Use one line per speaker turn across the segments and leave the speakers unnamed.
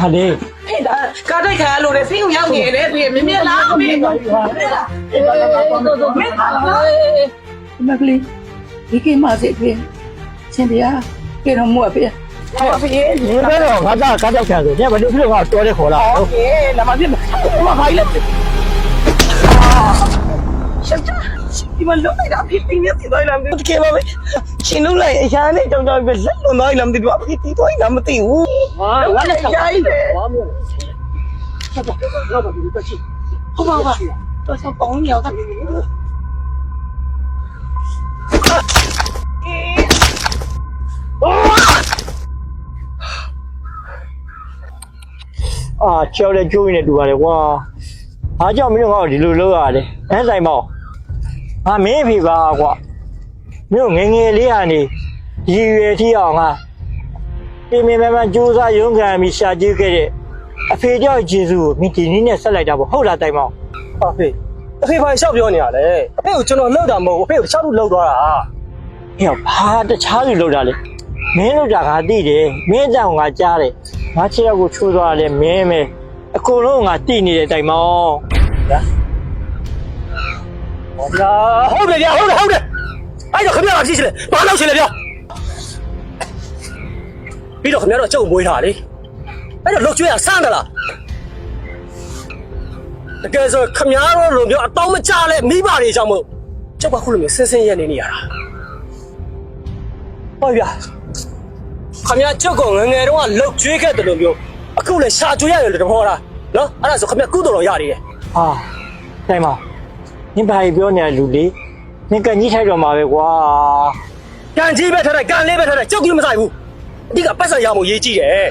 ဘာလဲ
အေးဒါကားတိုက်ခါလို့လေစိတ်ကိုရောက်နေတယ်ပြင်မင်းမင်းလားမင်းလားမင်းလား
မင်းလားမကလေးဒီကိမစေပြင်ရှင်တရားကေတော့မှုအဖေ
ဟုတ်ပြီ
ဒီဘက်တော့ငါကကားတိုက်ခါဆိုညဘယ်လိုဖြစ်လို့
ငါတော်တဲ့ခေါ်လာဟုတ်ကဲ့လာမပြစ်မခိုင်းလိုက်ရှက်တာဒီမှာလုံးလိုက်တာဖြစ်ပြီးနေသိသွားလားမသိဘူးတကယ်ပါပဲရှင်လုံးလိုက်အရာနဲ့ကြောင်ကြောင်ပဲလက်လွန်သွားလားမသိဘူးအဖေတီးသွားလားမသိဘူး ဟာငါ
နဲ့ဆောက်ပါဘာမ
လို့ဆောက်ပါတော့ဘာလို့တက်ချီဟုတ်ပါပါတော့ဆောက်ပေါင်းမြောက်တာ
အာကြောက်တဲ့ကြိုးရင်းနဲ့တူပါတယ်ကွာ။ဘာကြောင့်မင်းတို့ငါ့ကိုဒီလိုလုပ်ရလဲ။အဲဆိုင်မောင်။ငါမင်းအဖေပါကွာ။မင်းတို့ငငယ်လေးကနေရည်ရွယ်ထီအောင်ငါ ပင်ပင်ပန်းပန်းကြိုးစားရုန်းကန်ပြီးရှာကြည့်ခဲ့တဲ့
အဖေ
ကြောင့်ဂျေစုကိုမိဒီနီးနဲ့ဆက်လိုက်တာပေါ့ဟုတ်လားတိုင်မောင်
အဖေအဖေဘာရှောက်ပြောနေရလဲအဖေကိုကျွန်တော်လှုပ်တာမဟုတ်ဘူးအဖေကိုရှောက်လို့လှုပ်သွားတာ
ဟဲ့ဘာတခြားလူလှုပ်တာလဲမင်းလှုပ်တာငါသိတယ်မင်းတောင်ငါကြားတယ်ငါချစ်ရောက်ကိုချိုးသွားတယ်မင်းပဲအကုန်လုံးငါတိနေတယ်တိုင်မောင်
ဟာဟုတ်လားဟုတ်တယ်ဗျာဟုတ်တယ်ဟုတ်တယ်အဲ့တော့ခင်ဗျားမရှိချင်လဲဘာလို့ရှိလဲဗျာ ပြီးတော့ခင်ဗျားတော့ကြုံမွေးထားလေအဲ့တော့လှုပ်ကျွေးရဆန်းတယ်လားတကယ်ဆိုခင်ဗျားတို့လိုမျိုးအတောင်းမကြလဲမိဘတွေကြောင့်မို့ကျောက်ကခုလိုမျိုးဆင်းဆင်းရဲနေနေရတာဟုတ်ဗျာခင်ဗျားကြောက်ကငယ်ငယ်တုန်းကလှုပ်ကျွေးခဲ့တယ်လို့မျိုးအခုလည်းရှာကျွေးရတယ်လို့တဘောလားနော်အဲ့ဒါဆိုခင်ဗျားကုသိုလ်တော်ရနေတယ်
ဟာတိုင်မောင်နင်ဘာကြီးပြောနေတဲ့လူလေးနင်ကကြီးထိုက်တော့မှာပဲကွာ
ကန်ကြီးပဲထားတယ်ကန်လေးပဲထားတယ်ကြောက်ကြီးမဆိုင်ဘူး အဓိကပတ်စံရမှုရေးကြည့်တယ်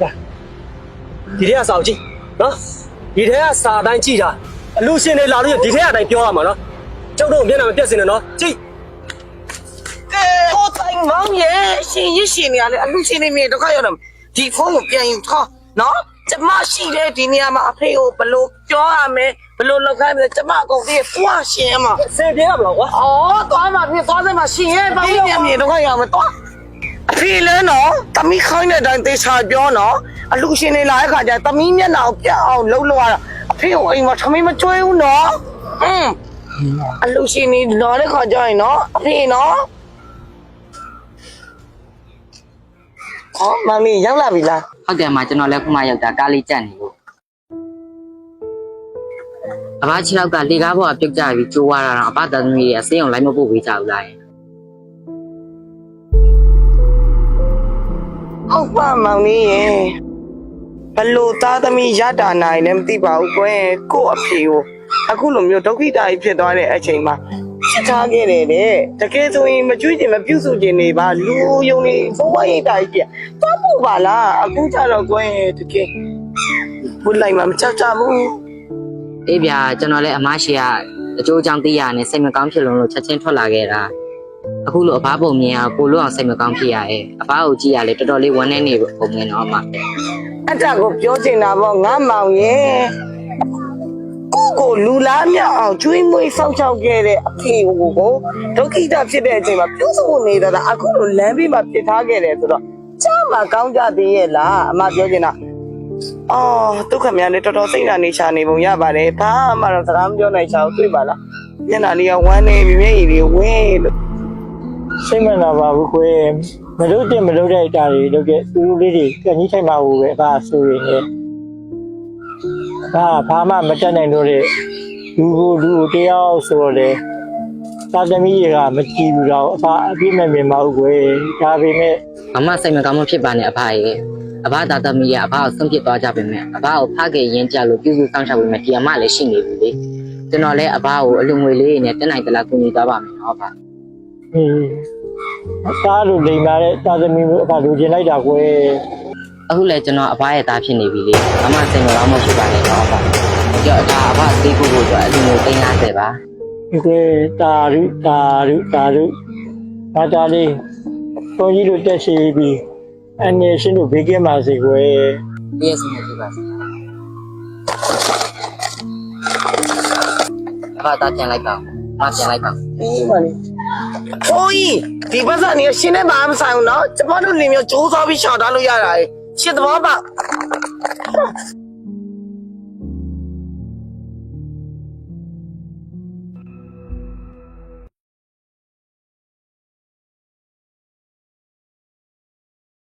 ဒါဒီထဲကစာအုပ်ကြည့်နော်ဒီထဲကစာအတိုင်းကြည့်တာအလူရှင်တွေလာလို့ဒီထဲကအတိုင်းပြောရမှာနော်ကျောက်တော့မျက်နှာမပြတ်စင်နဲ့နော်ကြည့်
ကဲဟိုတိုင်းမောင်ရဲ့ရှင်ရရှင်နေရလေအလူရှင်နေမြေဒုက္ခရောက်တယ်ဒီဖုန်းကိုပြန်ယူထားနော် ကျမရှိတဲ့ဒီနေရာမှာအဖေကိုဘလို့ပြောရမယ်ဘလို့လောက်ခိုင်းမယ်ကျမအကုန်သိပွားရှင်မှာ
စင်ပြေရမလားကွာ
အော်သွားမှာဖြစ်သွားစမှာရှင်ရဲ့ဘာလို့ပြန်မြေဒုက္ခရောက်မယ်သွားအဖေလဲနော်တမီခိုင်းတဲ့အတိုင်းသေချာပြောနော်အလူရှင်နေလာတဲ့ခါကျတမီမျက်နှာကိုပြအောင်လှုပ်လို့ရတာအဖေကိုအိမ်မှာထမင်းမကျွေးဘူးနော်ဟွန်းအလူရှင်နေလာတဲ့ခါကျရင်နော်အဖေနော် ဟောမမီရောက်လာပြီလား
ဟုတ်တယ်အမကျွန်တော်လည်းခုမှရောက်တာကားလေးကြက်နေလို့အဘခြေထောက်ကလေကားပေါ်ကပြုတ်ကြပြီးကျိုးသွားတာတော့အဘသားသမီးတွေကစေးအောင်လိုက်မပို့ပေးကြဘူးလားယင်
ဟုတ်ပါမောင်လေးရေဘလို့သားသမီးရတာနိုင်လည်းမသိပါဘူးကွယ်ကို့အဖေကိုအခုလိုမျိုးဒုက္ခိတာကြီးဖြစ်သွားတဲ့အချိန်မှာချစ် ထားခဲ့တယ်တဲ့တကယ်ဆိုရင်မကြွေးချင်မပြုစုချင်နေပါလူယုံနေဘဝရိတ်တာကြီးပြသွားဖို့ပါလားအခုကျတော့ကွယ်တကယ်ဘုလိုက်မှာမချောက်ကြဘူး
အေးဗျာကျွန်တော်လည်းအမရှိကအကျိုးအကြောင်းသိရနဲ့စိတ်မကောင်းဖြစ်လုံးလို့ချက်ချင်းထွက်လာခဲ့တာအခုလိုအဘပုံမြင်အောင်ပို့လို့အောင်စိတ်မကောင်းဖြစ်ရရဲ့အဘကိုကြည့်ရလေတော်တော်လေးဝမ်းနေနေပုံမြင်တော့အမ
အဲ့ဒါကိုပြောချင်တာပေါ့ငါမောင်ရဲ့ကိုကို လူလားမြောက်အောင်ကျွေးမွေးစောင့်ရှောက်ခဲ့တဲ့အဖေကိုကိုဒုက္ခိတဖြစ်တဲ့အချိန်မှာပြုစုနေတာကအခုလိုလမ်းဘေးမှာပြစ်ထားခဲ့တယ်ဆိုတော့ကြားမှာကောင်းကြသေးရဲ့လားအမပြောချင်တာအော်ဒုက္ခများနဲ့တော်တော်စိတ်နာနေချာနေပုံရပါတယ်ဘာမှတော့စကားမပြောနိုင်ချာဘူးတွေ့ပါလားညနာလေးကဝမ်းနေပြီမျက်ရည်တွေဝင်းလို့
စိတ်မနာပါဘူးကွယ်မလုပ်တဲ့မလုပ်တဲ့အတားတွေလုပ်တဲ့သူလေးတွေကကြီးထိုက်မှာဘူးပဲအဘဆိုရင်လေ ဘာဘာမှမတက်နိုင်တော့တဲ့လူကိုလူကိုတရားဆိုတော့လေသာသမီတွေကမကြည့်ဘူးတော့အဘအပြည့်မဲ့မြင်ပါဘူးကွယ်ဒါပေမဲ့
မမစိတ်မကောင်းမဖြစ်ပါနဲ့အဖရဲ့အဘသားသမီးကအဘကိုဆုံးဖြတ်သွားကြပါမယ်အဘကိုဖခင်ရင်ကြလို့ပြုစုစောင့်ရှောက်ပေးမယ်ဒီအမလည်းရှိနေပြီလေကျွန်တော်လည်းအဘကိုအလူငွေလေးနဲ့တက်နိုင်တလားကူညီသွားပါမယ်နော်အဘ
ဟင်းသားလိုလိမ်လာတဲ့သာသမီမျိုးအဘလိုချင်လိုက်တာကွယ်
အခုလည်းကျွန်တော်အဘရဲ့သားဖြစ်နေပြီလေအမစိတ်မကောင်းမဖြစ်ပါနဲ့နော်အဘကြောက်ဒါအဘသေးဖို့ဖို့အတွက်အလူငွေ350ပါ
ဒီကွယ်တာရုတာရုတာရုဘာတာလေးတော်ကြီးတို့တက်ရှိပြီးအနေရှင်းတို့ဘေးကင်းပါစေကွယ်
ပြည့်စုံနေပြီပါအဘသားပြန်လိုက်ပါ
အ
ပြန်လိုက်ပါ
အေးပါလေဟိုကြီးဒီပတ်စံနေရှင်းနေမှာမဆိုင်ဘူးနော်ကျမတို့လင်မျိုးစူးစောပြီးရှောင်ထားလို့ရတာလေ ရှင်းသဘောပေါက်